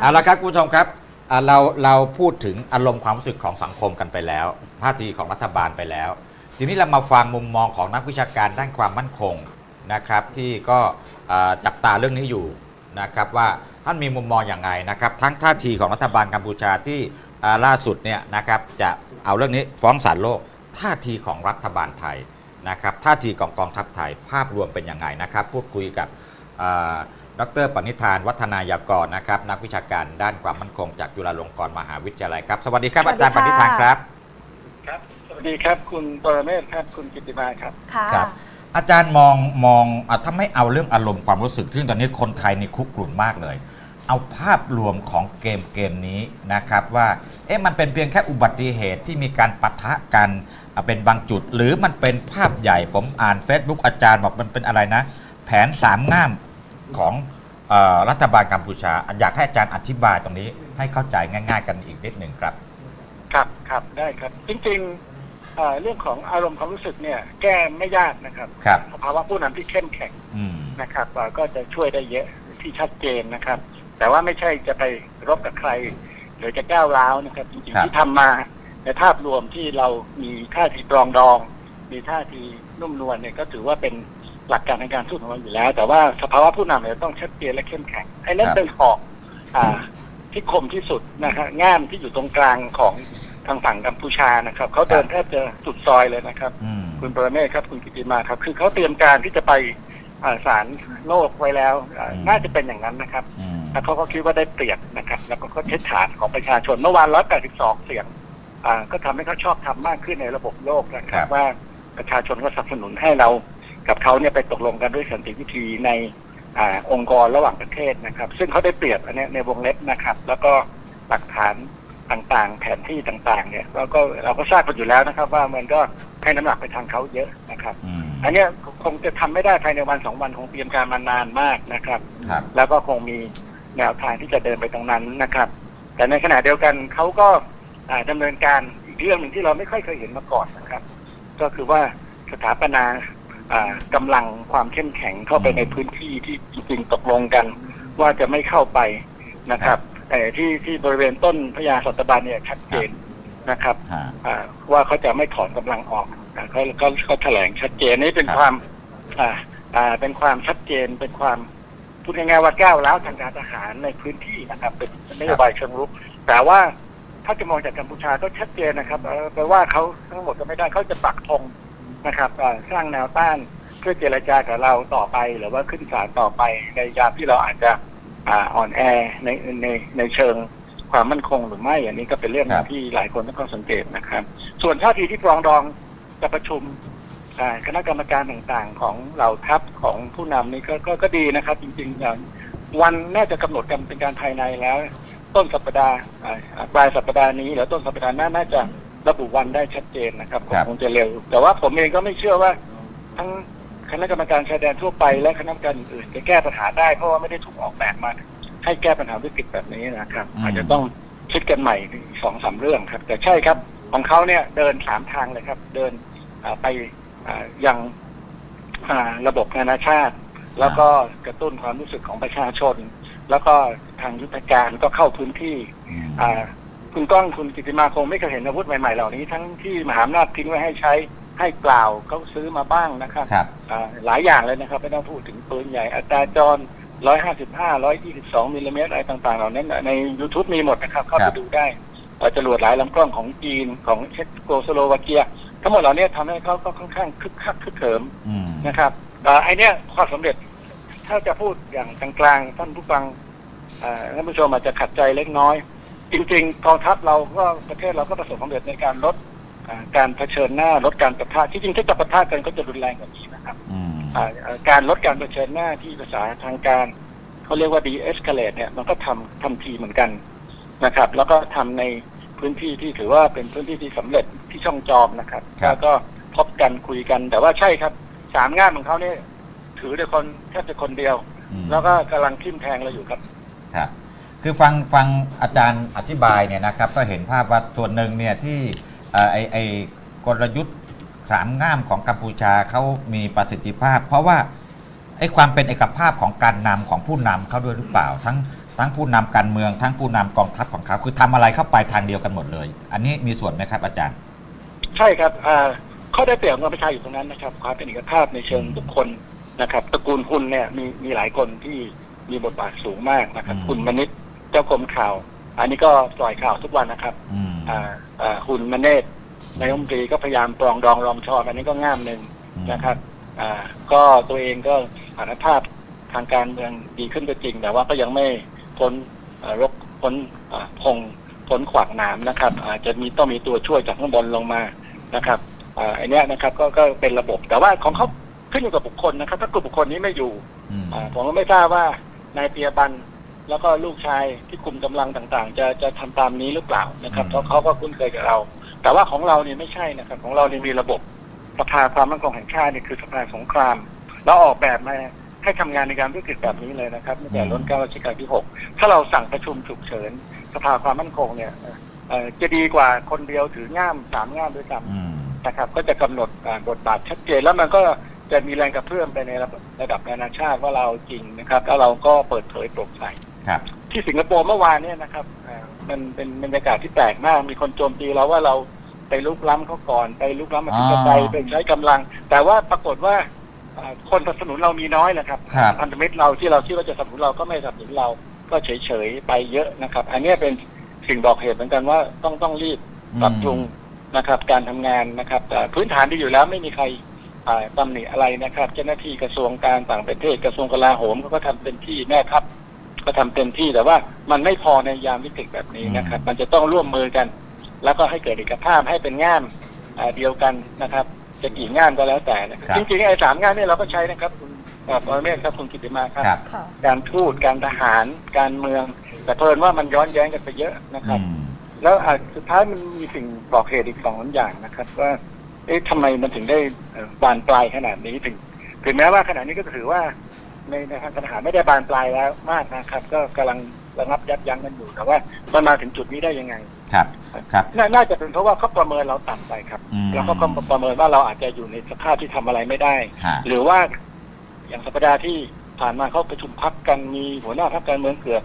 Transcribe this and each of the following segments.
เอาละครับคุณผู้ชมครับอ่าเราเราพูดถึงอารมณ์ความรู้สึกของสังคมกันไปแล้วท่าทีของรัฐบาลไปแล้ว ทีนี้เรามาฟังมุมมองของนักวิชาการด้านความมั่นคงนะครับ ที่ก็อ่าจับตาเรื่องนี้อยู่นะครับว่าท่านมีมุมมองอย่างไรนะครับ ทั้งท่าทีของรัฐบาลกัมพูชาที่อ่าล่าสุดเนี่ยนะครับจะเอาเรื่องนี้ฟ้องศาลโลก ท่าทีของรัฐบาลไทยนะครับ ท่าทีของกองทัพไทยภาพรวมเป็นอยังไงนะครับ พูดคุยกับอ่า ดรปณิธานวัฒนายากรนะครับ นักวิชาการด้านความมั่นคงจากจุฬาลงกรณ์มหาวิทยาลัยครับ สวัสดีครับสวัอาสดีจารย์ปค่ะณิธานครับ ครับ สวัสดีครับคุณปรเมศครับคุณกิติมาครับ ค่ะครับ อาจารย์มองมองอะถ้าไม่เอาเรื่องอารมณ์ความรู้สึกซึ่งตอนนี้คนไทยในคุกกลุ่นมากเลย เอาภาพรวมของเกมเกมนี้นะครับว่าเอ๊ะมันเป็นเพียงแค่อุบัติเหตุที่มีการปะทะกันอะเป็นบางจุด หรือมันเป็นภาพใหญ่ผมอ่าน Facebook อาจารย์บอกมันเป็นอะไรนะ แผนสามง่าม ของเออรัฐบาลกัมพูชา อยากให้อาจารย์อธิบายตรงนี้ให้เข้าใจง่าย ๆ กันอีกนิดหนึ่งครับ ครับครับได้ครับ จริงๆเอ่อเรื่องของอารมณ์ความรู้สึกเนี่ย แก้ไม่ยากนะครับครับ สภาวะผู้นำที่เข้มแข็งอืม นะครับเอ่อก็จะช่วยได้เยอะที่ชัดเจนนะครับ แต่ว่าไม่ใช่จะไปรบกับใคร หรือจะก้าวร้าวนะครับ จริงครับๆที่ทำมาในภาพรวมที่เรามีท่าทีปรองดอง มีท่าทีนุ่มนวลเนี่ยก็ถือว่าเป็น หลักการในการสู้ของเราอยู่แล้ว แต่ว่าสภาวะผู้นำเนี่ยต้องชัดเจนและเข้มแข็งไอ้นั่นเป็นหอกอ่าที่คมที่สุดนะครับง่ามที่อยู่ตรงกลางของทางฝั่งกัมพูชานะครับเขาเดินแทบจะสุดซอยเลยนะครับ อืม คุณประเมศครับคุณกิติมาครับ คือเขาเตรียมการที่จะไปอ่าศาลโลกไว้แล้วอ่าอืม น่าจะเป็นอย่างนั้นนะครับ อืม แล้วเขาก็คิดว่าได้เปรียบนะครับ แล้วก็เขาใช้ฐานของประชาชนเมื่อวาน 182 เสียงอ่าก็ทำให้เขาชอบทำมากขึ้นในระบบโลกนะคครัรับบ ว่าประชาชนก็สนับสนุนให้เรา กับเขาเนี่ยไปตกลงกันด้วยสันติวิธีในอาองค์กรระหว่างประเทศนะครับ ซึ่งเขาได้เปรียบอันเนี้ยในวงเล็บนะครับ แล้วก็หลักฐานต่างๆ แผนที่ต่างๆ เนี่ยเราก็เราก็ทราบกันอยู่แล้วนะครับ ว่ามันก็ให้น้ำหนักไปทางเขาเยอะนะครับอืมอันเนี้ยคงจะทำไม่ได้ภายในวันสองวันคงเตรียมการมานานมากนะครับครับ แล้วก็คงมีแนวทางที่จะเดินไปตรงนั้นนะครับ แต่ในขณะเดียวกันเขาก็อ่าดำเนินการอีกเรื่องหนึ่งที่เราไม่ค่อยเคยเห็นมาก่อนนะครับ ก็คือว่าสถาปนา อ่ากำลังความเข้มแข็งเข้าไปอืมในพื้นที่ที่จริงๆตกลงกัน ว่าจะไม่เข้าไปนะครับแต่ที่ที่บริเวณต้นพญาสัตบันเนี่ยชัดเจนนะครับฮะอ่าว่าเขาจะไม่ถอนกำลังออกอ่าเขาเขาเขาแถลงชัดเจนนี่เป็นครับความอ่าอ่าเป็นความชัดเจนเป็นความพูดง่ายๆว่าก้าวร้าวทางการทหารในพื้นที่นะครับ เป็นนโยบายเชิงรุก แต่ว่าถ้าจะมองจากกัมพูชาก็ชัดเจนนะครับเอ่อแปลว่าเขาทั้งหมดก็ไม่ได้เขาจะปักธง นะครับอ่าสร้างแนวต้านเพื่อเจรจากับเราต่อไป หรือว่าขึ้นศาลต่อไปในยามที่เราอาจจะอ่าอ่อนแอในในในเชิงความมั่นคงหรือไม่อันนี้ก็เป็นเรื่องครับที่หลายคนต้องสังเกตนะครับ ส่วนท่าทีที่ปรองดองจะประชุมอ่าคณะกรรมการต่างๆ ของเหล่าทัพของผู้นำนี่ก็ก็ก็ดีนะครับ จริงๆอย่างวันน่าจะกำหนดกันเป็นการภายในแล้ว ต้นสัปดาห์อ่าอ่าปลายสัปดาห์นี้หรือต้นสัปดาห์หน้าน่าจะ ระบุวันได้ชัดเจนนะครับครับ คงจะเร็ว แต่ว่าผมเองก็ไม่เชื่อว่า ทั้งคณะกรรมการชายแดนทั่วไปและคณะกรรมการอื่นจะแก้ปัญหาได้เพราะว่าไม่ได้ถูกออกแบบมา ให้แก้ปัญหาวิกฤตแบบนี้นะครับ อืม อาจจะต้องคิดกันใหม่สองสามเรื่องครับ แต่ใช่ครับ ของเขาเนี่ยเดินสามทางเลยครับ เดินอ่าไปอ่ายังอ่าระบบนานาชาติ แล้วก็กระตุ้นความรู้สึกของประชาชน แล้วก็ทางยุทธการก็เข้าพื้นที่ อืม อ่า คุณก้องคุณกิติมาคงไม่เคยเห็นอาวุธใหม่ๆเหล่านี้ ทั้งที่มหาอำนาจทิ้งไว้ให้ใช้ให้เปล่าเขาซื้อมาบ้างนะครับครับ อ่าหลายอย่างเลยนะครับไม่ต้องพูดถึงปืนใหญ่อัตราจร 155 122มิลลิเมตรอะไรต่างๆ เหล่านั้นน่ะใน YouTube มีหมดนะครับ เข้าครัไปบดูได้เอ่อจรวดหลายลำกล้องของจีนของเช็กโกสโลวาเกีย ทั้งหมดเหล่านี้ทำให้เขาก็ค่อนข้างคึกคักคึกเขิม อืม นะครับเอ่อไอเนี้ยความสำเร็จถ้าจะพูดอย่างกลางๆท่านผู้ฟังเอ่อท่านผู้ชมอาจจะขัดใจเล็กน้อย จริงๆกองทัพเราก็ประเทศเราก็ประสบความสำเร็จในการลดอ่าการเผชิญหน้าลดการปะทะที่จริงถ้าจะปะทะกันก็จะรุนแรงกว่านี้นะครับอืมอ่าอ่าการลดการเผชิญหน้าที่ภาษาทางการเขาเรียกว่า de-escalate เนี่ยมันก็ทำทำทีเหมือนกันนะครับ แล้วก็ทำในพื้นที่ที่ถือว่าเป็นพื้นที่ที่สำเร็จที่ช่องจอมนะครับครับ แล้วก็พบกันคุยกัน แต่ว่าใช่ครับสามงานของเขาเนี่ยถือโดยคนแค่จะคนเดียว อืมแล้วก็กำลังทิ่มแทงเราอยู่ครับ ครับ คือฟังฟังอาจารย์อธิบายเนี่ยนะครับก็เห็นภาพว่าส่วนหนึ่งเนี่ยที่เอ่อไอไอกลยุทธ์สามง่ามของกัมพูชาเขามีประสิทธิภาพ เพราะว่าไอความเป็นเอกภาพของการนำของผู้นำเขาด้วยหรือเปล่า ทั้งทั้งผู้นำการเมืองทั้งผู้นำกองทัพของเขาคือทำอะไรเข้าไปทางเดียวกันหมดเลย อันนี้มีส่วนไหมครับอาจารย์ ใช่ครับอ่าข้อได้เปรียบของกัมพูชาอยู่ตรงนั้นนะครับ ความเป็นเอกภาพในเชิงบุคคลนะครับ ตระกูลคุณเนี่ยมีมีหลายคนที่มีบทบาทสูงมากนะครับ อืม คุณมนิต เจ้ากรมข่าว อันนี้ก็ปล่อยข่าวทุกวันนะครับอืมอ่าอ่าคุณมเนตนายกรัฐมนตรีก็พยายามปรองดองรอมชอมอันนี้ก็ง่ามหนึ่งนะครับอ่าก็ตัวเองก็สถานภาพทางการเมืองดีขึ้นก็จริง แต่ว่าก็ยังไม่พ้นเอ่อรบพ้นอ่าพงพ้นขวากหนามนะครับ อาจจะมีต้องมีตัวช่วยจากข้างบนลงมานะครับอ่าอันเนี้ยนะครับก็ก็เป็นระบบ แต่ว่าของเขาขึ้นอยู่กับบุคคลนะครับ ถ้ากลุ่มบุคคลนี้ไม่อยู่ อืม อ่าผมก็ไม่ทราบว่านายเปียบัน แล้วก็ลูกชายที่คุมกำลังต่างๆ จะจะทำตามนี้หรือเปล่านะครับเพราะเขาก็คุ้นเคยกับเรา แต่ว่าของเราเนี่ยไม่ใช่นะครับ ของเราเนี่ยมีระบบสภาความมั่นคงแห่งชาติเนี่ยคือสภาสงคราม แล้วออกแบบมาให้ทำงานในการวิกฤตแบบนี้เลยนะครับตั้งแต่รุ่นเก้ารัชกาลที่หกถ้าเราสั่งประชุมฉุกเฉิน สภาความมั่นคงเนี่ยเอ่อจะดีกว่าคนเดียวถือง่ามสามง่ามด้วยกันอืมนะครับ ก็จะกำหนดอ่าบทบาทชัดเจนแล้วมันก็จะมีแรงกระเพื่อมไปในระดับระดับนานาชาติว่าเราจริงนะครับ แล้วเราก็เปิดเผยโปร่งใส ครับ ที่สิงคโปร์เมื่อวานเนี่ยนะครับอ่ามันเป็นบรรยากาศที่แปลกมาก มีคนโจมตีเราว่าเราไปลุกล้ำเขาก่อน ไปลุกล้ำอธิปไตยอ๋อไปใช้กำลัง แต่ว่าปรากฏว่าอ่าคนสนับสนุนเรามีน้อยนะครับครับ พันธมิตรเราที่เราคิดว่าจะสนับสนุนเราก็ไม่สนับสนุนเราก็เฉยๆไปเยอะนะครับ อันเนี้ยเป็นสิ่งบอกเหตุเหมือนกันว่าต้องต้องรีบ ปรับปรุงนะครับการทำงานนะครับแต่พื้นฐานดีอยู่แล้วไม่มีใครอ่าตำหนิอะไรนะครับ เจ้าหน้าที่กระทรวงการต่างประเทศกระทรวงกลาโหมเขาก็ทำเต็มที่แม่ทัพ ก็ทำเต็มที่แต่ว่ามันไม่พอในยามวิกฤตแบบนี้นะครับ มันจะต้องร่วมมือกัน แล้วก็ให้เกิดเอกภาพให้เป็นง่ามอ่าเดียวกันนะครับ จะกี่ง่ามก็แล้วแต่นะครับครับจริงๆไอ้สามง่ามเนี่ยเราก็ใช้นะครับคุณเอ่อปรเมศครับคุณกิติมาครับครับค่ะการทูตการทหารการเมือง แต่เพลินว่ามันย้อนแย้งกันไปเยอะนะครับอืมแล้วอะสุดท้ายมันมีสิ่งบอกเหตุอีกสองสามอย่างนะครับ ว่าเอ๊ะทำไมมันถึงได้เอ่อบานปลายขนาดนี้ถึง ถึงแม้ว่าขณะนี้ก็ถือว่า ในในทางการทหารไม่ได้บานปลายแล้วมากนะครับ ก็กำลังระงับยับยั้งกันอยู่แต่ว่ามันมาถึงจุดนี้ได้ยังไงครับครับนาน่าจะเป็นเพราะว่าเขาประเมินเราต่ำไปครับอืมแล้วเขาก็ประเมินว่าเราอาจจะอยู่ในสภาพที่ทำอะไรไม่ได้ฮะหรือว่าอย่างสัปดาห์ที่ผ่านมาเขาประชุมพักกันมีหัวหน้าพักการเมืองเกือบ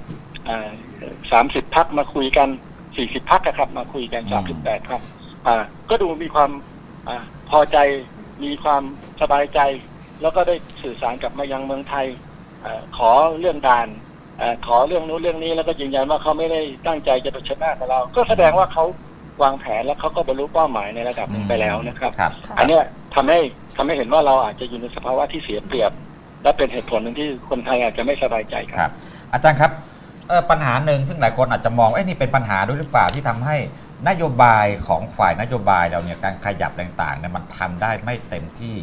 สามสิบพักมาคุยกันสี่สิบพักครับ มาคุยกันอืสามสิบมแปดพักอ่าก็ดูมีความอาพอใจมีความสบายใจ แล้วก็ได้สื่อสารกลับมายังเมืองไทยอาขอเรื่องด่านอาขอเรื่องนู้นเรื่องนี้แล้วก็ยืนยันว่าเขาไม่ได้ตั้งใจจะไปชนะกับเรา ก็แสดงว่าเขาวางแผนแล้วเขาก็บรรลุเป้าหมายในระดับหนึ่งไปแล้วนะครับครับค่ะอันเนี้ยทำให้ทำให้เห็นว่าเราอาจจะอยู่ในสภาวะที่เสียเปรียบ และเป็นเหตุผลหนึ่งที่คนไทยอาจจะไม่สบายใจคครับรับ อาจารย์ครับเอ่อปัญหาหนึ่งซึ่งหลายคนอาจจะมองว่าเอ้ยนี่เป็นปัญหาด้วยหรือเปล่าที่ทำให้นโยบายของฝ่ายนโยบายเราเนี่ยการขยับต่างๆเนี่ยมันทำได้ไม่เต็มที่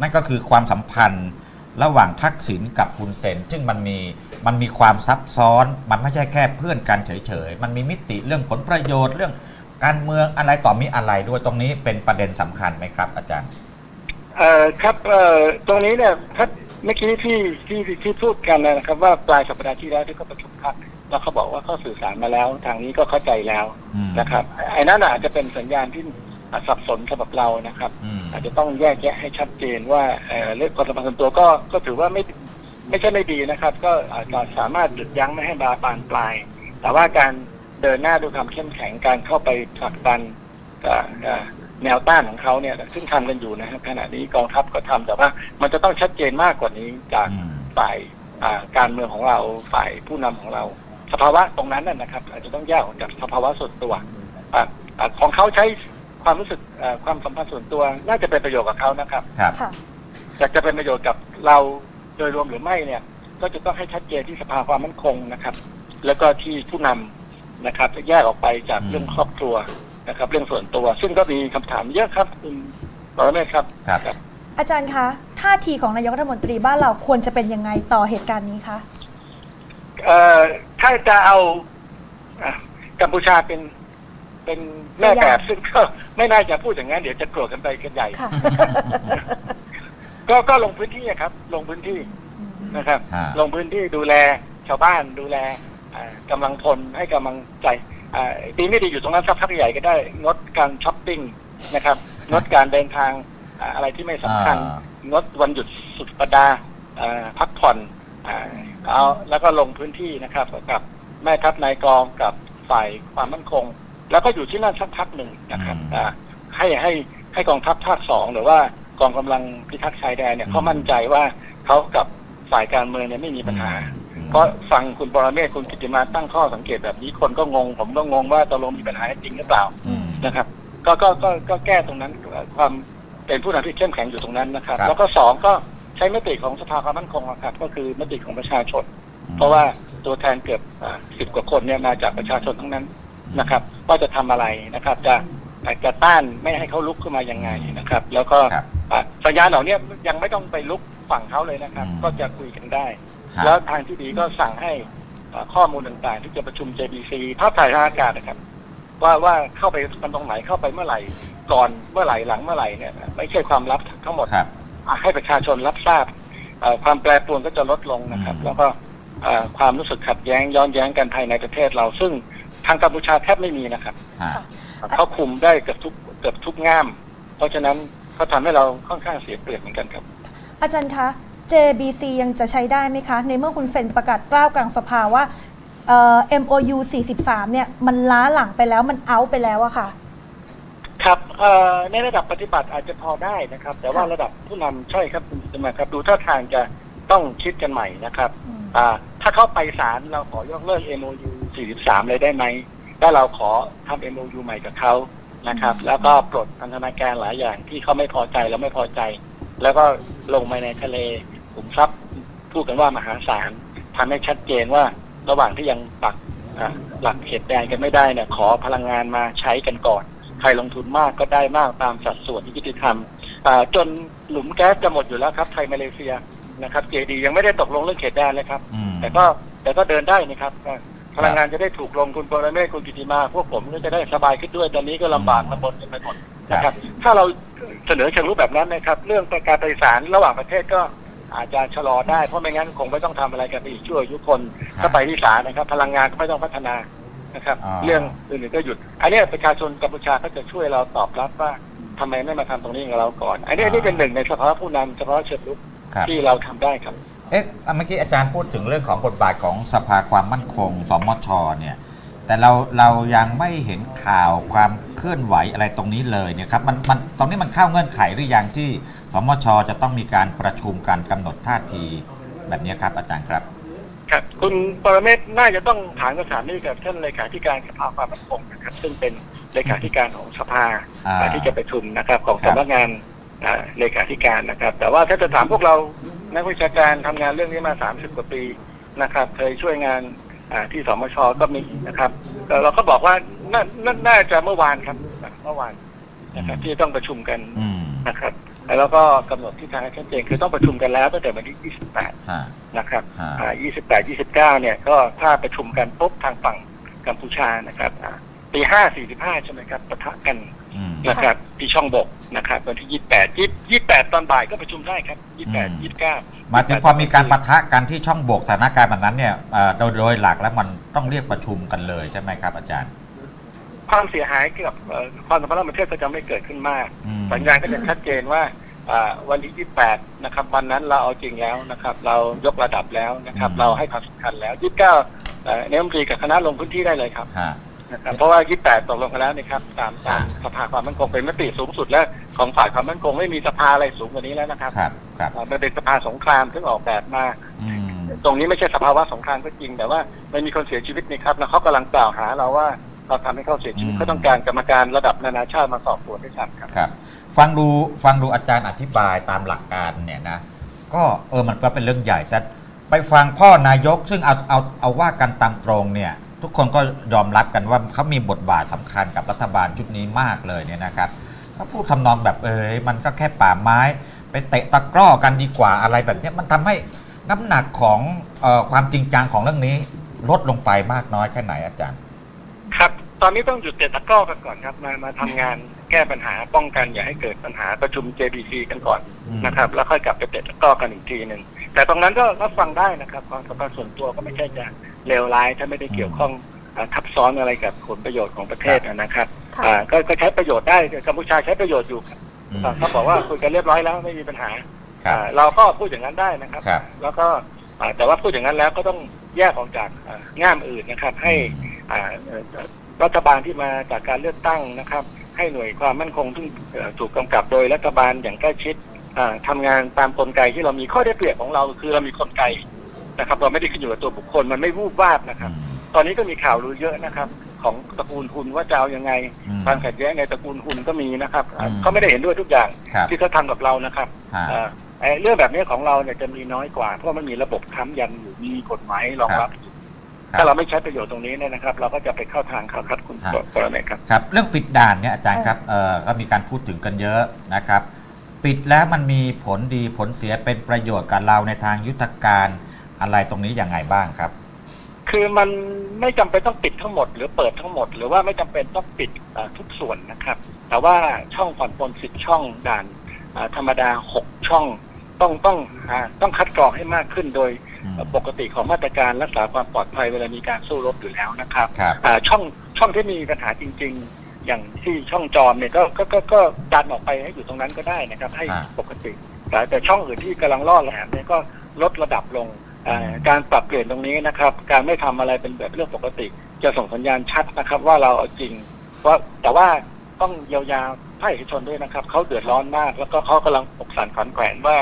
นั่นก็คือความสัมพันธ์ระหว่างทักษิณกับคุณเซน ซึ่งมันมีมันมีความซับซ้อน มันไม่ใช่แค่เพื่อนกันเฉยๆ มันมีมิติเรื่องผลประโยชน์เรื่องการเมืองอะไรต่อมีอะไรด้วยตรงนี้เป็นประเด็นสำคัญไหมครับ อาจารย์ เอ่อครับเอ่อตรงนี้เนี่ยถ้าเมื่อกี้ที่ที่ที่พูดกันนะครับ ว่าปลายสัปดาห์ที่แล้วที่เขาประชุมพักแล้วเขาบอกว่าเขาสื่อสารมาแล้ว ทางนี้ก็เข้าใจแล้วอืมนะครับไอ้นั่นอาจจะเป็นสัญญาณที่ สับสนสำหรับเรานะครับ อืมอาจจะต้องแยกแยะให้ชัดเจนว่าเอ่อเรื่องความสัมพันธ์ส่วนตัวก็ก็ถือว่าไม่ไม่ใช่ไม่ดีนะครับ ก็อาจจะสามารถหยุดยั้งไม่ให้บาบานปลาย แต่ว่าการเดินหน้าด้วยความเข้มแข็งการเข้าไปผลักดันเอ่อเอ่อแนวต้านของเขาเนี่ย ซึ่งทำกันอยู่นะครับขณะนี้กองทัพก็ทำแต่ว่ามันจะต้องชัดเจนมากกว่านี้จาก อืม ฝ่ายอ่าการเมืองของเราฝ่ายผู้นำของเรา สภาวะตรงนั้นน่ะนะครับ อาจจะต้องแยกออกจากสภาวะส่วนตัวอะอะของเขาใช้ ความรู้สึกเอ่อความสัมพันธ์ส่วนตัวน่าจะเป็นประโยชน์กับเขานะครับครับค่ะ อยากจะเป็นประโยชน์กับเราโดยรวมหรือไม่เนี่ย ก็จะต้องให้ชัดเจนที่สภาความมั่นคงนะครับ แล้วก็ที่ผู้นำนะครับจะแยกออกไปจากอืม เรื่องครอบครัวนะครับ เรื่องส่วนตัว ซึ่งก็มีคำถามเยอะครับคุณปรเมศครับ ครับ อาจารย์คะท่าทีของนายกรัฐมนตรีบ้านเราควรจะเป็นยังไงต่อเหตุการณ์นี้คะ เอ่อถ้าจะเอาอะกัมพูชาเป็น เป็นแม่แบบซึ่งก็ไม่น่าจะพูดอย่างนั้นเดี๋ยวจะโกรธกันไปกันใหญ่ ค่ะ ก็ก็ลงพื้นที่อะครับ ลงพื้นที่นะครับ ฮะ ลงพื้นที่ดูแลชาวบ้านดูแลอ่ากำลังพลให้กำลังใจอ่าดีไม่ดีอยู่ตรงนั้นสักพักใหญ่ก็ได้งดการช้อปปิ้งนะครับ งดการเดินทางอ่าอะไรที่ไม่สำคัญ อ่า งดวันหยุดสุดสัปดาห์อ่าพักผ่อนอ่าเอาแล้วก็ลงพื้นที่นะครับกับแม่ทัพนายกองกับฝ่ายความมั่นคง แล้วก็อยู่ที่นั่นสักพักหนึ่งนะครับอืม อ่าให้ให้ให้กองทัพภาคสองหรือว่ากองกำลังพิทักษ์ชายแดนเนี่ยอืมเขามั่นใจว่าเขากับฝ่ายการเมืองเนี่ยไม่มีปัญหาอืมเพราะฟังคุณปรเมศคุณกิติมาตั้งข้อสังเกตแบบนี้คนก็งง ผมก็งงว่าตกลงมีปัญหาจริงหรือเปล่าอืม นะครับ ก็ก็ก็ก็แก้ตรงนั้นความเป็นผู้นำที่เข้มแข็งอยู่ตรงนั้นนะครับ ครับ แล้วก็สองก็ใช้มติของสภาความมั่นคงอะครับ ก็คือมติของประชาชน เพราะว่าตัวแทนเกือบสิบกว่าคนเนี่ยมาจากประชาชนทั้งนั้น นะครับว่าจะทำอะไรนะครับ จะจะต้านไม่ให้เขาลุกขึ้นมายังไงนะครับ แล้วก็ครับอะสัญญาณเหล่านี้ยังไม่ต้องไปลุกฝั่งเขาเลยนะครับอืมก็จะคุยกันได้ครับแล้วทางที่ดีก็สั่งให้เอ่อข้อมูลต่างๆ ที่จะประชุม JBC ภาพถ่ายทางอากาศนะครับ ว่าว่าเข้าไปกันตรงไหนเข้าไปเมื่อไหร่ ก่อนเมื่อไหร่หลังเมื่อไหร่เนี่ยไม่ใช่ความลับทั้งหมดครับอะให้ประชาชนรับทราบเอ่อความแปรปรวนก็จะลดลงนะครับอืมแล้วก็เอ่อความรู้สึกขัดแย้งย้อนแย้งกันภายในประเทศเราซึ่ง ทางกัมพูชาแทบไม่มีนะครับฮะค่ะเขาคุมได้เกือบทุกเกือบทุกง่าม เพราะฉะนั้นเขาทำให้เราค่อนข้างเสียเปรียบเหมือนกันครับ อาจารย์คะ JBC ยังจะใช้ได้ไหมคะ ในเมื่อคุณเซ็นประกาศกล้าวกลางสภาว่าเอ่อ MOU 43 เนี่ย มันล้าหลังไปแล้วมันเอาไปแล้วอะค่ะ ครับเอ่อในระดับปฏิบัติอาจจะพอได้นะครับ แต่ว่าค่ะระดับผู้นำใช่ครับคุณจิตมาครับ ดูท่าทางจะต้องคิดกันใหม่นะครับอืม อ่าถ้าเข้าไปศาลเราขอยกเลิก MOU 43 เลยได้ไหมแล้วเราขอทำ MOU ใหม่กับเขานะครับ แล้วก็ปลดพันธนาการหลายอย่างที่เขาไม่พอใจแล้วไม่พอใจ แล้วก็ลงไปในทะเลขุมทรัพย์พูดกันว่ามหาศาลทำให้ชัดเจนว่าระหว่างที่ยังปักอ่าหลักเขตแดนกันไม่ได้เนี่ยขอพลังงานมาใช้กันก่อน ใครลงทุนมากก็ได้มากตามสัดส่วนที่ยุติธรรมอ่าจนหลุมแก๊สจะหมดอยู่แล้วครับไทยมาเลเซียนะครับเจดียังไม่ได้ตกลงเรื่องเขตแดนเลยครับอืมแต่ก็แต่ก็เดินได้นะครับอ่า พลังงานจะได้ถูกลงคุณปรเมศคุณกิติมา พวกผมก็จะได้สบายขึ้นด้วยตอนนี้ก็ลำบากอืมลำบนกันไปหมดครับนะครับ ถ้าเราเสนอเชิงรูปแบบนั้นนะครับ เรื่องการไปศาลระหว่างประเทศก็อาจจะชะลอได้เพราะไม่งั้นคงไม่ต้องทำอะไรกันไปอีกชั่วอายุคนก็ไปที่ศาลนะครับ พลังงานก็ไม่ต้องพัฒนานะครับอ่าเรื่องอื่นๆก็หยุด อันเนี้ยประชาชนกัมพูชาก็จะช่วยเราตอบรับว่าทำไมไม่มาทำตรงนี้กับเราก่อน อันนี้อันนี้เป็นหนึ่งในสภาวะผู้นำเฉพาะเชิงรุกครับที่เราทำได้ครับ เอ๊ะเมื่อกี้อาจารย์พูดถึงเรื่องของบทบาทของสภาความมั่นคง สมชเนี่ย แต่เราเรายังไม่เห็นข่าวความเคลื่อนไหวอะไรตรงนี้เลยเนี่ยครับมันมันตรงนี้มันเข้าเงื่อนไขหรือยังที่สมชจะต้องมีการประชุมการกำหนดท่าทีแบบนี้ครับอาจารย์ครับ ครับ คุณปรเมศน่าจะต้องถามคำถามนี้กับท่านเลขาธิการสภาความมั่นคงนะครับ ซึ่งเป็นเลขาธิการของสภาอ่าอ่าที่จะประชุมนะครับของครับสำนักงานอ่าเลขาธิการนะครับ แต่ว่าถ้าจะถามพวกเรา นักวิชาการทำงานเรื่องนี้มา 30 กว่าปีนะครับ เคยช่วยงานอ่าที่สมชก็มีนะครับแต่เราก็บอกว่าน่าน่าน่าจะเมื่อวานครับเมื่อวานนะครับที่ต้องประชุมกันอืมนะครับแล้วก็กำหนดที่ทางให้ชัดเจนคือต้องประชุมกันแล้วตั้งแต่วันที่ 28ฮะนะครับฮะอ่า28 29 เนี่ยก็ถ้าประชุมกันปุ๊บทางฝั่งกัมพูชานะครับอ่าปี5 45 ใช่ไหมครับปะทะกันอืมนะครับที่ช่องบก นะครับวันที่28 28ตอนบ่ายก็ประชุมได้ครับอืม28 29หมายถึงพอมีการปะทะกันที่ช่องโบกสถานการณ์แบบนั้นเนี่ยเอ่อโดยโดยหลักแล้วมันต้องเรียกประชุมกันเลยใช่ไหมครับอาจารย์ ความเสียหายเกี่ยวกับเอ่อความสัมพันธ์ระหว่างประเทศก็จะไม่เกิดขึ้นมากอืมสัญญาณก็จะชัดเจนว่าอ่าวันที่ 28 นะครับ วันนั้นเราเอาจริงแล้วนะครับ เรายกระดับแล้วนะครับอืมเราให้ความสำคัญแล้ว 29เอ่อนายกรัฐมนตรีกับคณะลงพื้นที่ได้เลยครับฮะ นะครับเพราะว่า 28 ตกลงกันแล้วนะครับตามตามอ่าสภาความมั่นคงเป็นมติสูงสุดแล้วของฝ่ายความมั่นคงไม่มีสภาอะไรสูงกว่านี้แล้วนะครับครับครับอ่ามันเป็นสภาสงครามซึ่งออกแบบมา อืมตรงนี้ไม่ใช่สภาวะสงครามก็จริง แต่ว่ามันมีคนเสียชีวิตนี่ครับแล้วเขากำลังกล่าวหาเราว่าเราทำให้เขาเสียชีวิตอืมเขาต้องการกรรมการระดับนานาชาติมาสอบสวนด้วยซ้ำครับ ครับ ฟังดูฟังดูอาจารย์อธิบายตามหลักการเนี่ยนะ ก็เออมันก็เป็นเรื่องใหญ่ แต่ไปฟังพ่อนายกซึ่งเอาเอาเอาว่ากันตามตรงเนี่ย ทุกคนก็ยอมรับกันว่าเขามีบทบาทสำคัญกับรัฐบาลชุดนี้มากเลยเนี่ยนะครับเขาพูดทำนองแบบเอยมันก็แค่ป่าไม้ไปเตะตะกร้อกันดีกว่าอะไรแบบนี้มันทำให้น้ำหนักของออความจริงจังของเรื่องนี้ ลดลงไปมากน้อยแค่ไหนอาจารย์ ครับตอนนี้ต้องหยุดเตะตะกร้อกันก่อนครับมามาทำงานแก้ปัญหาป้องกันอย่าให้เกิดปัญหาประชุม JBC กันก่อนอนะครับ แล้วค่อยกลับไปเตะตะกร้อกันอีกทีหนึ่ง แต่ตรงนั้นก็รับฟังได้นะครับความสัมพันธ์ส่วนตัวก็ไม่ใช่จะเลวร้ายถ้าไม่ได้เกี่ยวข้องอ่าทับซ้อนอะไรกับผลประโยชน์ของประเทศนะครับค่ะอ่าก็ก็ใช้ประโยชน์ได้กัมพูชาใช้ประโยชน์อยู่ครับอืมอ่าเขาบอกว่าคุยกันเรียบร้อยแล้วไม่มีปัญหาครับอ่าเราก็พูดอย่างนั้นได้นะครับครับแล้วก็อ่าแต่ว่าพูดอย่างนั้นแล้วก็ต้องแยกออกจากอ่าง่ามอื่นนะครับ ให้อ่าเอ่อรัฐบาลที่มาจากการเลือกตั้งนะครับ ให้หน่วยความมั่นคงที่เอ่อถูกกำกับโดยรัฐบาลอย่างใกล้ชิด อ่าทำงานตามกลไกที่เรามีข้อได้เปรียบของเราคือเรามีกลไกนะครับ เราไม่ได้ขึ้นอยู่กับตัวบุคคลมันไม่วูบวาบนะครับ ตอนนี้ก็มีข่าวลือเยอะนะครับ ของตระกูลหุนว่าจะเอายังไงอืมความขัดแย้งในตระกูลหุนก็มีนะครับอ่าอืมเขาไม่ได้เห็นด้วยทุกอย่างครับที่เขาทำกับเรานะครับฮะเอ่อไอ้เรื่องแบบนี้ของเราเนี่ยจะมีน้อยกว่า เพราะมันมีระบบค้ำยันอยู่มีกฎหมายรองรับอยู่ครับถ้าเราไม่ใช้ประโยชน์ตรงนี้เนี่ยนะครับ เราก็จะไปเข้าทางเขาครับคุณฮะกรณีครับครับ เรื่องปิดด่านเนี่ยอาจารย์ครับเอ่อก็มีการพูดถึงกันเยอะนะครับ ปิดแล้วมันมีผลดีผลเสียเป็นประโยชน์กับเราในทางยุทธการอะไรตรงนี้ยังไงบ้างครับ คือมันไม่จำเป็นต้องปิดทั้งหมด หรือเปิดทั้งหมด หรือว่าไม่จำเป็นต้องปิดอ่าทุกส่วนนะครับ แต่ว่าช่องผ่อนปลนสิบช่องด่านอ่าธรรมดาหกช่องต้องต้องอ่าต้องคัดกรองให้มากขึ้นโดยอืมปกติของมาตรการรักษาความปลอดภัยเวลามีการสู้รบอยู่แล้วนะครับครับอ่าช่องช่องที่มีปัญหาจริง ๆ อย่างที่ช่องจอมเนี่ยก็ก็ก็ก็ดันออกไปให้อยู่ตรงนั้นก็ได้นะครับ ให้อ่า ปกติ แต่แต่ช่องอื่นที่กำลังล่อแหลมเนี่ยก็ลดระดับลงอ่าอืมการปรับเปลี่ยนตรงนี้นะครับ การไม่ทำอะไรเป็นแบบเรื่องปกติ จะส่งสัญญาณชัดนะครับ ว่าเราเอาจริงเพราะแต่ว่าต้องเยียวยาภาคเอกชนด้วยนะครับเขาเดือดร้อนมาก แล้วก็เขากำลังอกสั่นขวัญแขวนว่า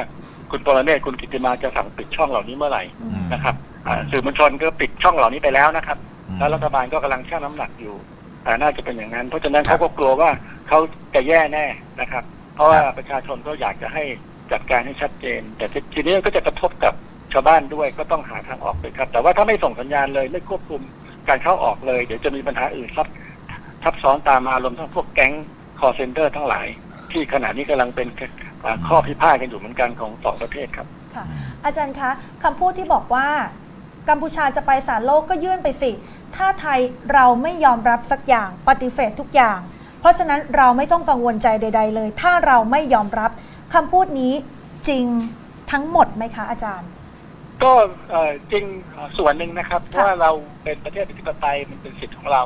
คุณปรเนศคุณกิติมาจะสั่งปิดช่องเหล่านี้เมื่อไหร่อืมนะครับอ่าสื่อมวลชนก็ปิดช่องเหล่านี้ไปแล้วนะครับ อืม แล้วรัฐบาลก็กำลังชั่งน้ำหนักอยู่อ่า น่าจะเป็นอย่างนั้น เพราะฉะนั้นครัเขาบก็กลัวว่าเขาจะแย่แน่นะครับ เพราะว่าครับประชาชนก็อยากจะให้จัดการให้ชัดเจน แต่ทีทีนี้ก็จะกระทบกับชาวบ้านด้วยก็ต้องหาทางออกไปครับ แต่ว่าถ้าไม่ส่งสัญญาณเลยไม่ควบคุมการเข้าออกเลย เดี๋ยวจะมีปัญหาอื่นซับทับซ้อนตามมารวมทั้งพวกแก๊งคอเซนเตอร์ทั้งหลาย ที่ขณะนี้กำลังเป็นอ่าข้อพิพาทกันอยู่เหมือนกันของสองประเทศครับค่ะอาจารย์คะคำพูดที่บอกว่า กัมพูชาจะไปศาลโลกก็ยื่นไปสิ ถ้าไทยเราไม่ยอมรับสักอย่างปฏิเสธทุกอย่าง เพราะฉะนั้นเราไม่ต้องกังวลใจใด ๆ เลย ถ้าเราไม่ยอมรับคำพูดนี้จริงทั้งหมดไหมคะอาจารย์ ก็เอ่อจริงเอ่อส่วนหนึ่งนะครับเพค่ะราะว่าเราเป็นประเทศอธิปไตยมันเป็นสิทธิ์ของเรา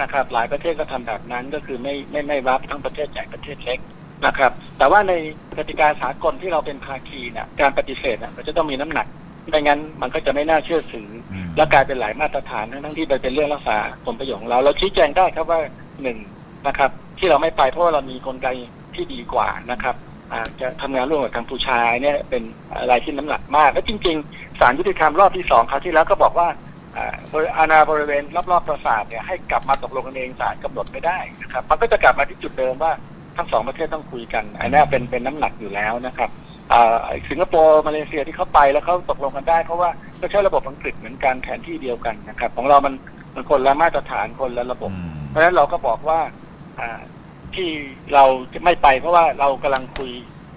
นะครับ หลายประเทศก็ทำแบบนั้นก็คือไม่ไม่ไม่รับทั้งประเทศใหญ่ประเทศเล็กนะครับ แต่ว่าในกติกาสากลที่เราเป็นภาคีเนี่ยการปฏิเสธน่ะมันจะต้องมีน้ำหนัก ไม่งั้นมันก็จะไม่น่าเชื่อถือ อืม และกลายเป็นหลายมาตรฐานทั้งๆที่มันเป็นเรื่องรักษาผลประโยชน์ของเรา เราชี้แจงได้ครับว่าหนึ่งนะครับ ที่เราไม่ไปเพราะว่าเรามีกลไกที่ดีกว่านะครับอาจะทำงานร่วมกับกัมพูชาเนี่ยเป็นอะไรที่น้ำหนักมาก และจริง ๆศาลยุติธรรมรอบที่สองคราวที่แล้วก็บอกว่าอ่าบริอาณาบริเวณรอบๆปราสาทเนี่ยให้กลับมาตกลงกันเองศาลกำหนดไม่ได้นะครับ มันก็จะกลับมาที่จุดเดิมว่าทั้งสองประเทศต้องคุยกันอันนี้เป็นเป็นน้ำหนักอยู่แล้วนะครับอ่า สิงคโปร์มาเลเซียที่เขาไปแล้วเขาตกลงกันได้ เพราะว่าก็ใช้ระบบอังกฤษเหมือนกันแผนที่เดียวกันนะครับ ของเรามันมันคนละมาตรฐานคนละระบบอืมเพราะฉะนั้นเราก็บอกว่าอ่าที่เราจะไม่ไป เพราะว่าเรากำลังคุย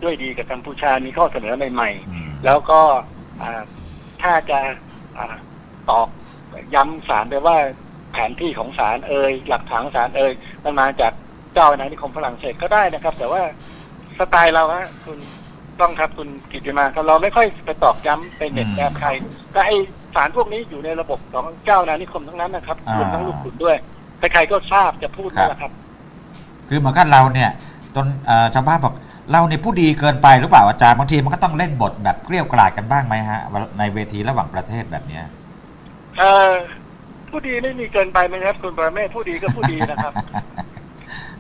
ด้วยดีกับกัมพูชามีข้อเสนอใหม่อืมๆแล้วก็อ่าถ้าจะอ่าตอกย้ำศาลไปว่าแผนที่ของศาลเอ่ยหลักฐานของศาลเอ่ยมันมาจากเจ้าอาณานิคมฝรั่งเศสก็ได้นะครับ แต่ว่าสไตล์เราฮะคุณ ต้องครับคุณกิติมาครับเราไม่ค่อยไปตอกย้ำไปเน็ตอืมแบบใครก็ไอสารพวกนี้อยู่ในระบบของเจ้าอาณานิคมทั้งนั้นนะครับอ่า รวมทั้งลูกขุนด้วยใครๆก็ทราบจะพูดนั่นแหละครับ คือเหมือนกับเราเนี่ยจนเอ่อชาวบ้านบอกเราเนี่ยผู้ดีเกินไปหรือเปล่าอาจารย์บางทีมันก็ต้องเล่นบทแบบเกลี้ยวกล่อมกันบ้างไหมฮะในเวทีระหว่างประเทศแบบเนี้ย เออผู้ดีไม่มีเกินไปไหมครับคุณประเมศผู้ดีก็ผู้ดีนะครับ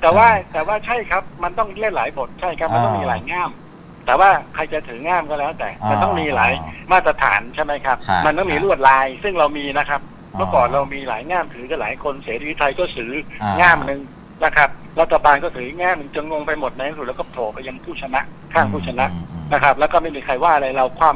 แต่ว่าแต่ว่าใช่ครับ มันต้องเล่นหลายบทใช่ครับมันต้องมีหลายง่าม แต่ว่าใครจะถือง่ามก็แล้วแต่มันต้องมีหลายมาตรฐานใช่ไหมครับ ครับมันต้องมีลวดลายซึ่งเรามีนะครับ อ๋อเมื่อก่อนเรามีหลายง่ามถือกันหลายคนเสรีไทยก็ถืออ่าง่ามหนึ่งนะครับรัฐบาลก็ถืออีกง่ามหนึ่งจนงงไปหมดในที่สุดแล้วก็โผล่ไปยังผู้ชนะข้างผู้ชนะอืมอืมนะครับ แล้วก็ไม่มีใครว่าอะไรเราความ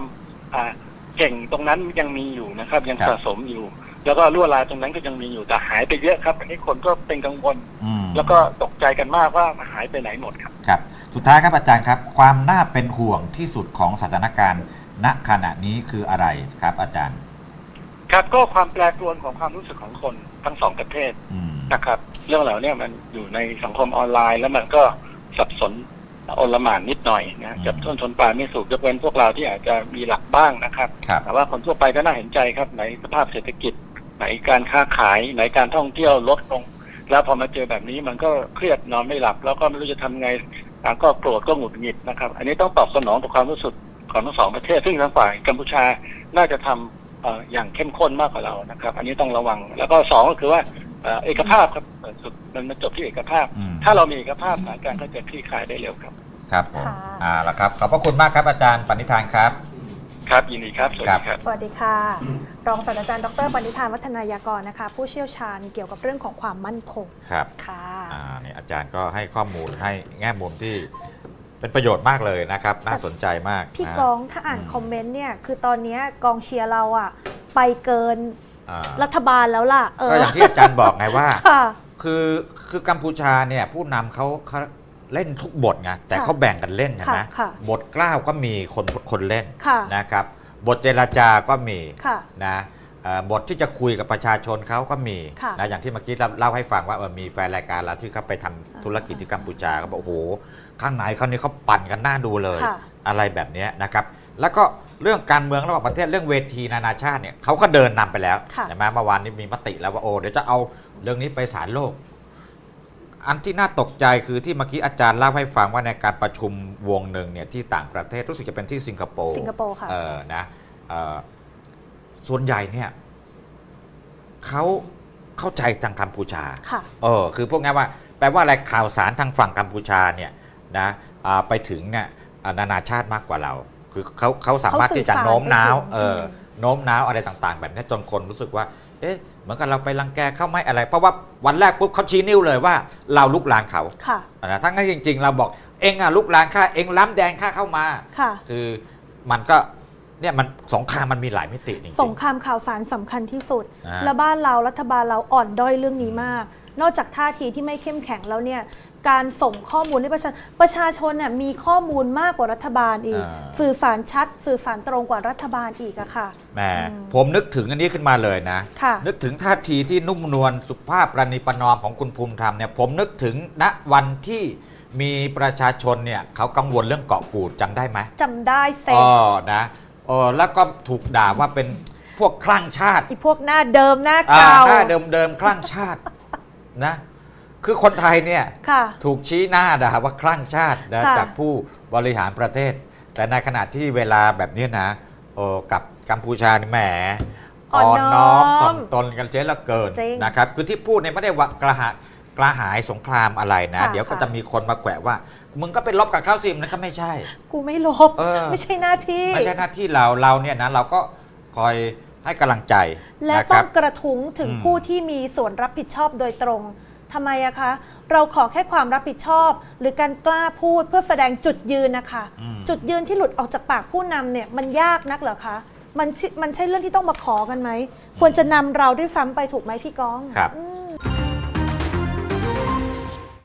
อ่าเก่งตรงนั้นยังมีอยู่นะครับ ยังครับ สะสมอยู่ แล้วก็ลวดลายตรงนั้นก็ยังมีอยู่แต่หายไปเยอะครับอันนี้คนก็เป็นกังวล อืม แล้วก็ตกใจกันมากว่าหายไปไหนหมดครับครับ สุดท้ายครับอาจารย์ครับ ความน่าเป็นห่วงที่สุดของสถานการณ์ณขณะนี้คืออะไรครับ อาจารย์ ครับก็ความแปรปรวนของความรู้สึกของคนทั้งสองประเทศอืมนะครับ เรื่องเหล่านี้มันอยู่ในสังคมออนไลน์ แล้วมันก็สับสนอลหม่านนิดหน่อยนะจับต้นชนปลายไม่สูกยกเว้นพวกเราที่อาจจะมีหลักบ้างนะครับครับแต่ว่าคนทั่วไปก็น่าเห็นใจครับไหนสภาพเศรษฐกิจ ไหนการค้าขาย ไหนการท่องเที่ยวลดลง แล้วพอมาเจอแบบนี้มันก็เครียดนอนไม่หลับ แล้วก็ไม่รู้จะทำไงอ่าก็โกรธก็หงุดหงิดนะครับ อันนี้ต้องตอบสนองต่อความรู้สึกของทั้งสองประเทศ ซึ่งทางฝ่ายกัมพูชาน่าจะทำเอ่ออย่างเข้มข้นมากกว่าเรานะครับ อันนี้ต้องระวัง แล้วก็สองก็คือว่าเอ่อเอกภาพครับเอ่อสุดมันมาจบที่เอกภาพอืมถ้าเรามีเอกภาพสถานการณ์ก็จะคลี่คลายได้เร็วครับ ครับผมค่ะอ่าแล้วครับขอบพระคุณมากครับอาจารย์ปณิธานครับ ครับยินดีครับ สวัสดีครับ สวัสดีค่ะ รองศาสตราจารย์ดรปณิธานวัฒนายากรนะคะ ผู้เชี่ยวชาญเกี่ยวกับเรื่องของความมั่นคงครับค่ะอ่านี่อาจารย์ก็ให้ข้อมูลให้แง่มุมที่เป็นประโยชน์มากเลยนะครับ น่าสนใจมากพี่นะกองถ้าอ่านอืมคอมเมนต์เนี่ยคือตอนเนี้ยกองเชียร์เราอะไปเกินอ่ารัฐบาลแล้วล่ะเอก็ออย่างที่อาจารย์บอกไงว่าค่ะคือคือกัมพูชาเนี่ยผู้นำเขา เขาเล่นทุกบทไงแต่ค่ะเขาแบ่งกันเล่นใช่ไหมค่ะค่ะบทกล้าวก็มีคนคนเล่นค่ะนะครับ บทเจรจาก็มีค่ะนะเอ่อบทที่จะคุยกับประชาชนเขาก็มีค่ะนะอย่างที่เมื่อกี้เราเล่าให้ฟังว่าเออมีแฟนรายการเราที่เขาไปทำธุรกิจที่กัมพูชาเขาบอกโอ้โหข้างในเขานี่เขาปั่นกันหน้าดูเลย ค่ะ อะไรแบบเนี้ยนะครับ แล้วก็เรื่องการเมืองระหว่างประเทศเรื่องเวทีนานาชาติเนี่ยเขาก็เดินนำไปแล้วค่ะ ใช่ไหมเมื่อวานนี้มีมติแล้วว่าโอ้เดี๋ยวจะเอาเรื่องนี้ไปศาลโลก อันที่น่าตกใจคือที่เมื่อกี้อาจารย์เล่าให้ฟังว่าในการประชุมวงหนึ่งเนี่ยที่ต่างประเทศรู้สึกจะเป็นที่สิงคโปร์สิงคโปร์ค่ะเออนะเออส่วนใหญ่เนี่ยเขาเข้าใจทางกัมพูชาค่ะเออคือพวกนี้ว่าแปลว่าอะไรข่าวสารทางฝั่งกัมพูชาเนี่ยนะอ่าไปถึงเนี่ยอ่านานาชาติมากกว่าเรา คือเขาเขาสามารถที่จะเขาสื่อสารโน้มน้าวไปถึงเอออมโน้มน้าวอะไรต่างๆ แบบนี้จนคนรู้สึกว่า เอ๊ะ เหมือนกับเราไปรังแกเขาไหม่อะไร เพราะว่าวันแรกปุ๊บเขาชี้นิ้วเลยว่า เราลุกลานเขาค่ะอ่าทั้งนั้นจริง ๆ เราบอกเองอะลุกลานข้าเองล้ำแดงข้าเข้ามาค่ะคือมันก็เนี่ยมันสงครามมันมีหลายมิติจริงๆสงครามข่าวสารสำคัญที่สุดอ่าแล้วบ้านเรารัฐบาลเราอ่อนด้อยเรื่องนี้มาก นอกจากท่าทีที่ไม่เข้มแข็งแล้วเนี่ย การส่งข้อมูลให้ประชาประชาชนน่ะมีข้อมูลมากกว่ารัฐบาลอีก อ่า สื่อสารชัด สื่อสารตรงกว่ารัฐบาลอีกอะค่ะ แหมอืมผมนึกถึงอันนี้ขึ้นมาเลยนะ ค่ะนึกถึงท่าทีที่นุ่มนวลสุภาพประนีประนอมของคุณภูมิธรรมเนี่ยผมนึกถึงณวันที่มีประชาชนเนี่ยเขากังวลเรื่องเกาะกูดจำได้ไหมจำได้เซ็งอ๋อนะเออแล้วก็ถูกด่าว่าเป็นพวกคลั่งชาติ อีพวกหน้าเดิมหน้าอ่าเก่า หน้าเดิมๆคลั่งชาตินะ คือคนไทยเนี่ยค่ะ ถูกชี้หน้าด่าว่าคลั่งชาตินะค่ะ จากผู้บริหารประเทศ แต่ในขณะที่เวลาแบบนี้นะโอ้กับกัมพูชานี่แหมอ่อนน้อม ถ่อมตนกันเจ๊ละเกินจริงนะครับ คือที่พูดเนี่ยไม่ได้ว่ากระหายกระหายสงครามอะไรนะ ค่ะเดี๋ยวก็ค่ะ จะมีคนมาแขวะว่า มึงก็ไปลบกับเขาสิมันก็ไม่ใช่ กูไม่ลบ เออ ไม่ใช่หน้าที่ ไม่ใช่หน้าที่เราเราเนี่ยนะเราก็คอยให้กำลังใจและนะคต้อรังบกระทุ้งถึงอืมผู้ที่มีส่วนรับผิดชอบโดยตรง ทำไมอะคะ เราขอแค่ความรับผิดชอบ หรือการกล้าพูดเพื่อแสดงจุดยืนนะคะ อืม จุดยืนที่หลุดออกจากปากผู้นำเนี่ยมันยากนักเหรอคะ มันชิมันใช่เรื่องที่ต้องมาขอกันไหม ควรจะนำเราด้วยซ้ำไปถูกไหมพี่ก้องครับ อืม